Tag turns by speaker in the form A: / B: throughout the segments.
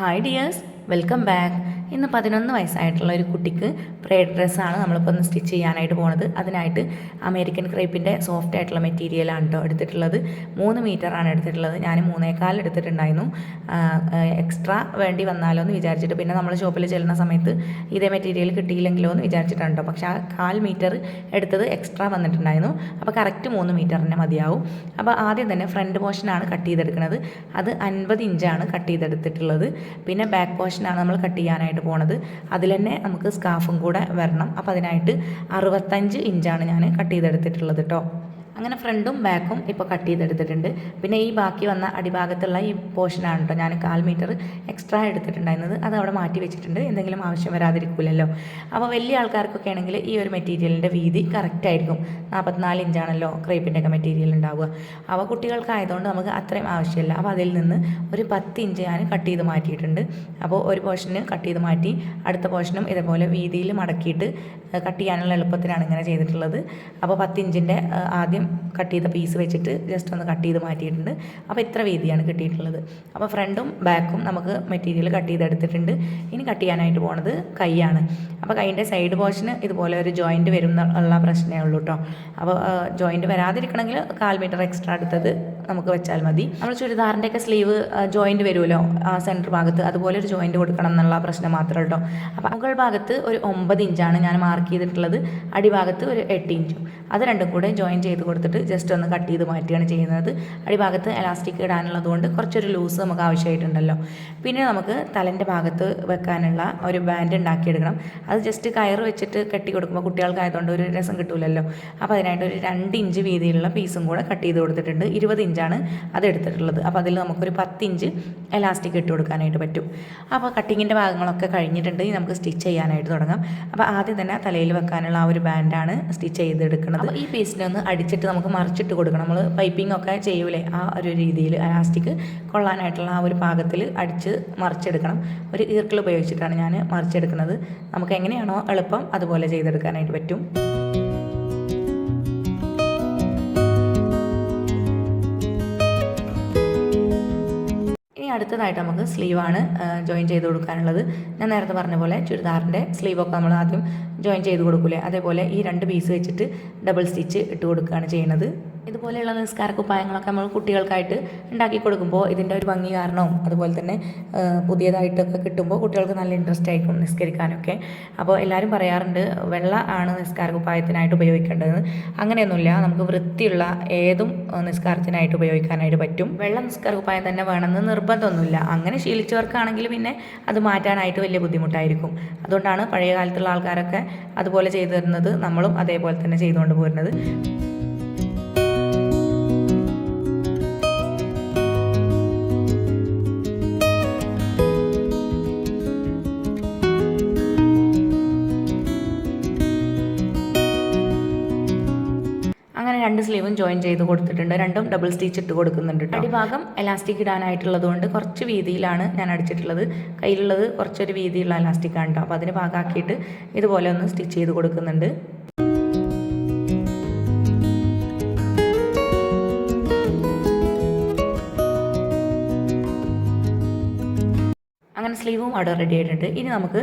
A: Hi dears welcome back ഇന്ന് പതിനൊന്ന് വയസ്സായിട്ടുള്ള ഒരു കുട്ടിക്ക് പ്രേഡ് ഡ്രസ്സാണ് നമ്മളിപ്പോൾ ഒന്ന് സ്റ്റിച്ച് ചെയ്യാനായിട്ട് പോണത്. അതിനായിട്ട് അമേരിക്കൻ ക്രേപ്പിന്റെ സോഫ്റ്റ് ആയിട്ടുള്ള മെറ്റീരിയലാണ് കേട്ടോ എടുത്തിട്ടുള്ളത്. മൂന്ന് മീറ്ററാണ് എടുത്തിട്ടുള്ളത്. ഞാൻ മൂന്നേക്കാൽ എടുത്തിട്ടുണ്ടായിരുന്നു. എക്സ്ട്രാ വേണ്ടി വന്നാലോ എന്ന് വിചാരിച്ചിട്ട് പിന്നെ നമ്മൾ ഷോപ്പിൽ ചെല്ലുന്ന സമയത്ത് ഇതേ മെറ്റീരിയൽ കിട്ടിയില്ലെങ്കിലോ എന്ന് വിചാരിച്ചിട്ടാണ് കേട്ടോ പക്ഷേ ആ കാൽ മീറ്റർ എടുത്തത് എക്സ്ട്രാ വന്നിട്ടുണ്ടായിരുന്നു. അപ്പോൾ കറക്റ്റ് മൂന്ന് മീറ്റർ തന്നെ മതിയാവും. അപ്പോൾ ആദ്യം തന്നെ ഫ്രണ്ട് പോർഷനാണ് കട്ട് ചെയ്തെടുക്കുന്നത് അത് അൻപത് ഇഞ്ചാണ് കട്ട് ചെയ്തെടുത്തിട്ടുള്ളത്. പിന്നെ ബാക്ക് പോർഷനാണ് നമ്മൾ കട്ട് ചെയ്യാനായിട്ട് പോണത്. അതിൽ തന്നെ നമുക്ക് സ്കാഫും കൂടെ വരണം. അപ്പോൾ അതിനായിട്ട് അറുപത്തഞ്ച് ഇഞ്ചാണ് ഞാൻ കട്ട് ചെയ്തെടുത്തിട്ടുള്ളത് കേട്ടോ അങ്ങനെ ഫ്രണ്ടും ബാക്കും ഇപ്പോൾ കട്ട് ചെയ്തെടുത്തിട്ടുണ്ട്. പിന്നെ ഈ ബാക്കി വന്ന അടിഭാഗത്തുള്ള ഈ പോർഷനാണ് കേട്ടോ ഞാൻ കാൽ മീറ്റർ എക്സ്ട്രാ എടുത്തിട്ടുണ്ടായിരുന്നത്. അത് അവിടെ മാറ്റി വെച്ചിട്ടുണ്ട്. എന്തെങ്കിലും ആവശ്യം വരാതിരിക്കില്ലല്ലോ അപ്പോൾ വലിയ ആൾക്കാർക്കൊക്കെ ആണെങ്കിൽ ഈ ഒരു മെറ്റീരിയലിന്റെ വീതി കറക്റ്റ് ആയിരിക്കും. നാൽപ്പത്തിനാല് ഇഞ്ചാണല്ലോ ക്രേപ്പിന്റെ ഒക്കെ മെറ്റീരിയൽ ഉണ്ടാവുക. അപ്പോൾ കുട്ടികൾക്കായതുകൊണ്ട് നമുക്ക് അത്രയും ആവശ്യമില്ല. അപ്പോൾ അതിൽ നിന്ന് ഒരു പത്ത് ഇഞ്ച് ഞാൻ കട്ട് ചെയ്ത് മാറ്റിയിട്ടുണ്ട്. അപ്പോൾ ഒരു പോർഷന് കട്ട് ചെയ്ത് മാറ്റി അടുത്ത പോർഷനും ഇതേപോലെ വീതിയിൽ മടക്കിയിട്ട് കട്ട് ചെയ്യാനുള്ള എളുപ്പത്തിനാണ് ഇങ്ങനെ ചെയ്തിട്ടുള്ളത്. അപ്പോൾ പത്ത് ഇഞ്ചിന്റെ ആദ്യം കട്ട് ചെയ്ത പീസ് വെച്ചിട്ട് ജസ്റ്റ് ഒന്ന് കട്ട് ചെയ്ത് മാറ്റിയിട്ടുണ്ട്. അപ്പോൾ ഇത്ര വീതിയാണ് കിട്ടിയിട്ടുള്ളത്. അപ്പോൾ ഫ്രണ്ടും ബാക്കും നമുക്ക് മെറ്റീരിയൽ കട്ട് ചെയ്തെടുത്തിട്ടുണ്ട്. ഇനി കട്ട് ചെയ്യാനായിട്ട് പോണത് കൈയാണ്. അപ്പോൾ കൈന്റെ സൈഡ് പോർഷന് ഇതുപോലെ ഒരു ജോയിന്റ് വരും എന്നുള്ള പ്രശ്നമേ ഉള്ളൂ കേട്ടോ അപ്പോൾ ജോയിന്റ് വരാതിരിക്കണമെങ്കിൽ കാൽ മീറ്റർ എക്സ്ട്രാ എടുത്തത് നമുക്ക് വെച്ചാൽ മതി. നമ്മൾ ചുരിദാറിന്റെ ഒക്കെ സ്ലീവ് ജോയിന്റ് വരുമല്ലോ സെന്റർ ഭാഗത്ത്. അതുപോലെ ഒരു ജോയിന്റ് കൊടുക്കണം എന്നുള്ള പ്രശ്നം മാത്രമേ കേട്ടോ അപ്പോൾ മുകൾ ഭാഗത്ത് ഒരു ഒമ്പത് ഇഞ്ചാണ് ഞാൻ മാർക്ക് ചെയ്തിട്ടുള്ളത്. അടിഭാഗത്ത് ഒരു എട്ട് ഇഞ്ചും. അത് രണ്ടും കൂടെ ജോയിൻ ചെയ്ത് കൊടുത്തിട്ട് ജസ്റ്റ് ഒന്ന് കട്ട് ചെയ്ത് മാറ്റുകയാണ് ചെയ്യുന്നത്. അടിഭാഗത്ത് എലാസ്റ്റിക് ഇടാനുള്ളത് കൊണ്ട് കുറച്ചൊരു ലൂസ് നമുക്ക് ആവശ്യമായിട്ടുണ്ടല്ലോ. പിന്നെ നമുക്ക് തലന്റെ ഭാഗത്ത് വെക്കാനുള്ള ഒരു ബാൻഡ് ഉണ്ടാക്കിയെടുക്കണം. അത് ജസ്റ്റ് കയർ വെച്ചിട്ട് കെട്ടി കൊടുക്കുമ്പോൾ കുട്ടികൾക്കായതുകൊണ്ട് ഒരു രസം കിട്ടൂലല്ലോ. അപ്പോൾ അതിനായിട്ട് ഒരു രണ്ട് ഇഞ്ച് വീതിയിലുള്ള പീസും കൂടെ കട്ട് ചെയ്ത് കൊടുത്തിട്ടുണ്ട്. ഇരുപത് ഇഞ്ചാണ് അത് എടുത്തിട്ടുള്ളത്. അപ്പോൾ അതിൽ നമുക്കൊരു പത്ത് ഇഞ്ച് എലാസ്റ്റിക് ഇട്ട് കൊടുക്കാനായിട്ട് പറ്റും. അപ്പോൾ കട്ടിങ്ങിന്റെ ഭാഗങ്ങളൊക്കെ കഴിഞ്ഞിട്ടുണ്ട്. ഇനി നമുക്ക് സ്റ്റിച്ച് ചെയ്യാനായിട്ട് തുടങ്ങാം. അപ്പോൾ ആദ്യം തന്നെ തലയിൽ വെക്കാനുള്ള ആ ഒരു ബാൻഡാണ് സ്റ്റിച്ച് ചെയ്തെടുക്കുന്നത്. അപ്പോൾ ഈ പീസിനെ ഒന്ന് അടിച്ചിട്ട് നമുക്ക് മറിച്ചിട്ട് കൊടുക്കണം. നമ്മൾ പൈപ്പിംഗ് ഒക്കെ ചെയ്യൂലേ? ആ ഒരു രീതിയിൽ എലാസ്റ്റിക് കൊള്ളാനായിട്ടുള്ള ആ ഒരു പാകത്തിൽ അടിച്ച് മറിച്ചെടുക്കണം. ഒരു ഈർക്കിൾ ഉപയോഗിച്ചിട്ടാണ് ഞാൻ മറിച്ചെടുക്കുന്നത്. നമുക്ക് എങ്ങനെയാണോ എളുപ്പം അതുപോലെ ചെയ്തെടുക്കാനായിട്ട് പറ്റും. അടുത്തതായിട്ട് നമുക്ക് സ്ലീവാണ് ജോയിൻ ചെയ്ത് കൊടുക്കാനുള്ളത്. ഞാൻ നേരത്തെ പറഞ്ഞ പോലെ ചുരിദാറിന്റെ സ്ലീവൊക്കെ നമ്മൾ ആദ്യം ജോയിൻ ചെയ്ത് കൊടുക്കൂലേ? അതേപോലെ ഈ രണ്ട് പീസ് വെച്ചിട്ട് ഡബിൾ സ്റ്റിച്ച് ഇട്ട് കൊടുക്കുകയാണ് ചെയ്യുന്നത്. ഇതുപോലെയുള്ള നിസ്കാര കുപ്പായങ്ങളൊക്കെ നമ്മൾ കുട്ടികൾക്കായിട്ട് ഉണ്ടാക്കി കൊടുക്കുമ്പോൾ ഇതിന്റെ ഒരു ഭംഗി കാരണവും അതുപോലെ തന്നെ പുതിയതായിട്ടൊക്കെ കിട്ടുമ്പോൾ കുട്ടികൾക്ക് നല്ല ഇൻട്രസ്റ്റ് ആയിരിക്കും നിസ്കരിക്കാനൊക്കെ. അപ്പോൾ എല്ലാവരും പറയാറുണ്ട് വെള്ള ആണ് നിസ്കാര കുപ്പായത്തിനായിട്ട് ഉപയോഗിക്കേണ്ടത്. അങ്ങനെയൊന്നുമില്ല നമുക്ക് വൃത്തിയുള്ള ഏതും നിസ്കാരത്തിനായിട്ട് ഉപയോഗിക്കാനായിട്ട് പറ്റും. വെള്ള നിസ്കാര കുപ്പായം തന്നെ വേണമെന്ന് നിർബന്ധമൊന്നുമില്ല. അങ്ങനെ ശീലിച്ചവർക്കാണെങ്കിൽ പിന്നെ അത് മാറ്റാനായിട്ട് വലിയ ബുദ്ധിമുട്ടായിരിക്കും. അതുകൊണ്ടാണ് പഴയ കാലത്തുള്ള ആൾക്കാരൊക്കെ അതുപോലെ ചെയ്തു തരുന്നത് നമ്മളും അതേപോലെ തന്നെ ചെയ്തുകൊണ്ട് പോരുന്നത്. സ്ലീവും ജോയിൻ ചെയ്ത് കൊടുത്തിട്ടുണ്ട്. രണ്ടും ഡബിൾ സ്റ്റിച്ച് ഇട്ട് കൊടുക്കുന്നുണ്ട് അടിഭാഗം എലാസ്റ്റിക് ഇടാനായിട്ടുള്ളത് കൊണ്ട് കുറച്ച് വീതിയിലാണ് ഞാൻ അടിച്ചിട്ടുള്ളത്. കയ്യിലുള്ളത് കുറച്ചൊരു വീതിയുള്ള എലാസ്റ്റിക് ആണ് കേട്ടോ അപ്പോൾ അതിന് ഭാഗമാക്കിയിട്ട് ഇതുപോലെ ഒന്ന് സ്റ്റിച്ച് ചെയ്ത് കൊടുക്കുന്നുണ്ട്. സ്ലീവും അവിടെ റെഡി ആയിട്ടുണ്ട്. ഇനി നമുക്ക്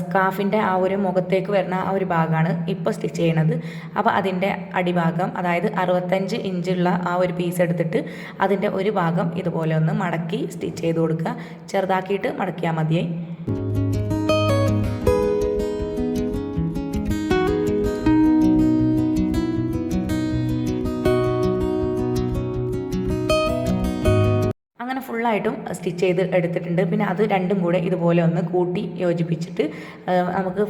A: സ്കാഫിന്റെ ആ ഒരു മുഖത്തേക്ക് വരുന്ന ആ ഒരു ഭാഗമാണ് ഇപ്പോൾ സ്റ്റിച്ച് ചെയ്യണത്. അപ്പോൾ അതിന്റെ അടിഭാഗം അതായത് അറുപത്തഞ്ച് ഇഞ്ചുള്ള ആ ഒരു പീസ് എടുത്തിട്ട് അതിന്റെ ഒരു ഭാഗം ഇതുപോലെ ഒന്ന് മടക്കി സ്റ്റിച്ച് ചെയ്ത് കൊടുക്കുക. ചെറുതാക്കിയിട്ട് മടക്കിയാൽ മതിയായി. സ്റ്റിച്ച് ചെയ്ത് എടുത്തിട്ടുണ്ട്. പിന്നെ അത് രണ്ടും കൂടെ ഇതുപോലെ ഒന്ന് കൂട്ടി യോജിപ്പിച്ചിട്ട് നമുക്ക്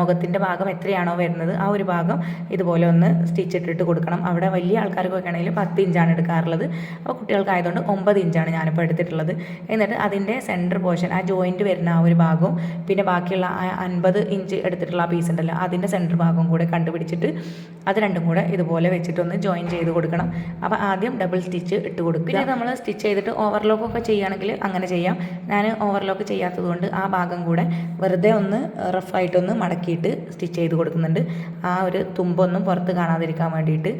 A: മുഖത്തിന്റെ ഭാഗം എത്രയാണോ വരുന്നത് ആ ഒരു ഭാഗം ഇതുപോലെ ഒന്ന് സ്റ്റിച്ച് ഇട്ടിട്ട് കൊടുക്കണം. അവിടെ വലിയ ആൾക്കാർക്കൊക്കെ ആണെങ്കിൽ പത്ത് ഇഞ്ചാണ് എടുക്കാറുള്ളത്. അപ്പോൾ കുട്ടികൾക്കായതുകൊണ്ട് ഒമ്പത് ഇഞ്ചാണ് ഞാനിപ്പോൾ എടുത്തിട്ടുള്ളത്. എന്നിട്ട് അതിന്റെ സെന്റർ പോർഷൻ ആ ജോയിന്റ് വരുന്ന ആ ഒരു ഭാഗവും പിന്നെ ബാക്കിയുള്ള ആ അൻപത് ഇഞ്ച് എടുത്തിട്ടുള്ള ആ പീസ് ഉണ്ടല്ലോ അതിന്റെ സെന്റർ ഭാഗവും കൂടെ കണ്ടുപിടിച്ചിട്ട് അത് രണ്ടും കൂടെ ഇതുപോലെ വെച്ചിട്ടൊന്ന് ജോയിൻ ചെയ്ത് കൊടുക്കണം. അപ്പോൾ ആദ്യം ഡബിൾ സ്റ്റിച്ച് ഇട്ട് കൊടുക്കുക. പിന്നെ നമ്മൾ സ്റ്റിച്ച് ചെയ്തിട്ട് ഓവർലോക്ക് ഒക്കെ ചെയ്യുകയാണെങ്കിൽ അങ്ങനെ ചെയ്യാം. ഞാൻ ഓവർലോക്ക് ചെയ്യാത്തത് കൊണ്ട് ആ ഭാഗം കൂടെ വെറുതെ ഒന്ന് റഫായിട്ടൊന്ന് മടക്കിയിട്ട് സ്റ്റിച്ച് ചെയ്ത് കൊടുക്കുന്നുണ്ട്. ആ ഒരു തുമ്പൊന്നും പുറത്ത് കാണാതിരിക്കാൻ വേണ്ടിയിട്ട്.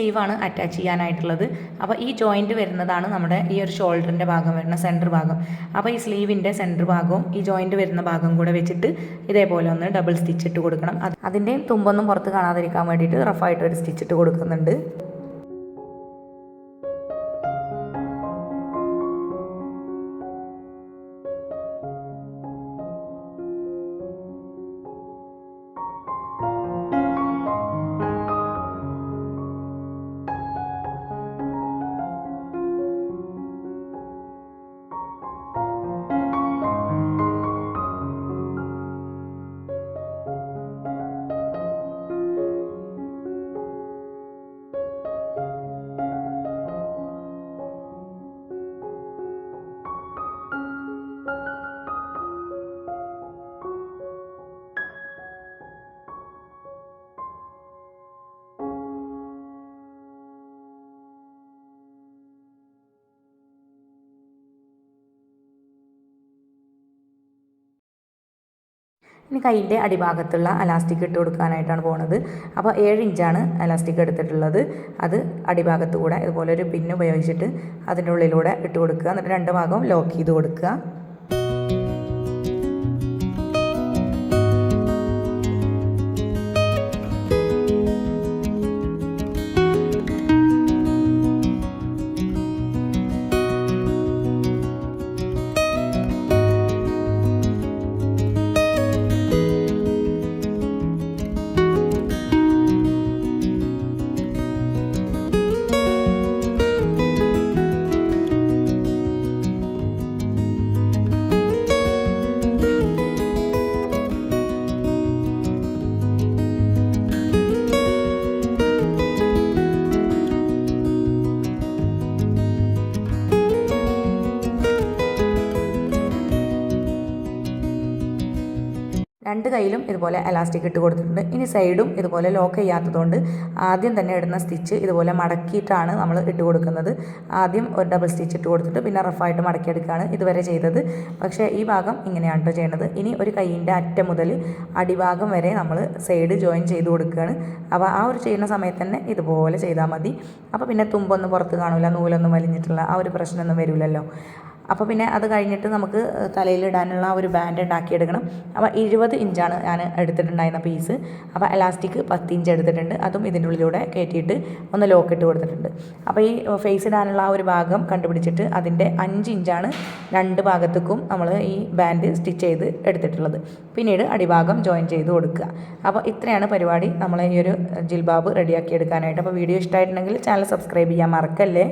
A: സ്ലീവാണ് അറ്റാച്ച് ചെയ്യാനായിട്ടുള്ളത്. അപ്പോൾ ഈ ജോയിന്റ് വരുന്നതാണ് നമ്മുടെ ഈ ഒരു ഷോൾഡറിന്റെ ഭാഗം വരുന്ന സെന്റർ ഭാഗം. അപ്പോൾ ഈ സ്ലീവിന്റെ സെന്റർ ഭാഗവും ഈ ജോയിന്റ് വരുന്ന ഭാഗം കൂടെ വെച്ചിട്ട് ഇതേപോലെ ഒന്ന് ഡബിൾ സ്റ്റിച്ച് ഇട്ട് കൊടുക്കണം. അത് അതിന്റെയും തുമ്പൊന്നും പുറത്ത് കാണാതിരിക്കാൻ വേണ്ടിയിട്ട് റഫായിട്ട് ഒരു സ്റ്റിച്ച് ഇട്ട് കൊടുക്കുന്നുണ്ട്. ഇനി കൈയിന്റെ അടിഭാഗത്തുള്ള അലാസ്റ്റിക് ഇട്ട് കൊടുക്കാനായിട്ടാണ് പോണത്. അപ്പോൾ ഏഴ് ഇഞ്ചാണ് അലാസ്റ്റിക് എടുത്തിട്ടുള്ളത്. അത് അടിഭാഗത്ത് കൂടെ ഇതുപോലെ ഒരു പിന്ന് ഉപയോഗിച്ചിട്ട് അതിന്റെ ഉള്ളിലൂടെ ഇട്ട് കൊടുക്കുക. എന്നിട്ട് രണ്ട് ഭാഗവും ലോക്ക് ചെയ്ത് കൊടുക്കുക. കൈയിലും ഇതുപോലെ എലാസ്റ്റിക് ഇട്ട് കൊടുത്തിട്ടുണ്ട്. ഇനി സൈഡും ഇതുപോലെ ലോക്ക് ചെയ്യാത്തതുകൊണ്ട് ആദ്യം തന്നെ ഇടുന്ന സ്റ്റിച്ച് ഇതുപോലെ മടക്കിയിട്ടാണ് നമ്മൾ ഇട്ട് കൊടുക്കുന്നത്. ആദ്യം ഒരു ഡബിൾ സ്റ്റിച്ച് ഇട്ട് കൊടുത്തിട്ട് പിന്നെ റഫായിട്ട് മടക്കിയെടുക്കുകയാണ് ഇതുവരെ ചെയ്തത്. പക്ഷേ ഈ ഭാഗം ഇങ്ങനെയാണ് കേട്ടോ ചെയ്യേണ്ടത് ഇനി ഒരു കൈയിന്റെ അറ്റം മുതൽ അടിഭാഗം വരെ നമ്മൾ സൈഡ് ജോയിൻ ചെയ്ത് കൊടുക്കുകയാണ്. അപ്പോൾ ആ ഒരു ചെയ്യുന്ന സമയത്ത് തന്നെ ഇതുപോലെ ചെയ്താൽ മതി. അപ്പോൾ പിന്നെ തുമ്പൊന്നും പുറത്ത് കാണില്ല നൂലൊന്നും വലിഞ്ഞിട്ടുള്ള ആ ഒരു പ്രശ്നമൊന്നും വരില്ലല്ലോ. അപ്പോൾ പിന്നെ അത് കഴിഞ്ഞിട്ട് നമുക്ക് തലയിലിടാനുള്ള ഒരു ബാൻഡ് ഉണ്ടാക്കിയെടുക്കണം. അപ്പോൾ ഇരുപത് ഇഞ്ചാണ് ഞാൻ എടുത്തിട്ടുണ്ടായിരുന്ന പീസ് അപ്പോൾ എലാസ്റ്റിക് പത്ത് ഇഞ്ച് എടുത്തിട്ടുണ്ട്. അതും ഇതിന്റെ ഉള്ളിലൂടെ കയറ്റിയിട്ട് ഒന്ന് ലോക്ക് ഇട്ട് കൊടുത്തിട്ടുണ്ട്. അപ്പോൾ ഈ ഫേസ് ഇടാനുള്ള ആ ഒരു ഭാഗം കണ്ടുപിടിച്ചിട്ട് അതിന്റെ അഞ്ച് ഇഞ്ചാണ് രണ്ട് ഭാഗത്തേക്കും നമ്മൾ ഈ ബാൻഡ് സ്റ്റിച്ച് ചെയ്ത് എടുത്തിട്ടുള്ളത്. പിന്നീട് അടിഭാഗം ജോയിൻ ചെയ്ത് കൊടുക്കുക. അപ്പോൾ ഇത്രയാണ് പരിപാടി. നമ്മൾ ഈ ഒരു ജിൽബാബ് റെഡിയാക്കി എടുക്കാനായിട്ട് അപ്പോൾ വീഡിയോ ഇഷ്ടമായിട്ടുണ്ടെങ്കിൽ ചാനൽ സബ്സ്ക്രൈബ് ചെയ്യാൻ മറക്കല്ലേ?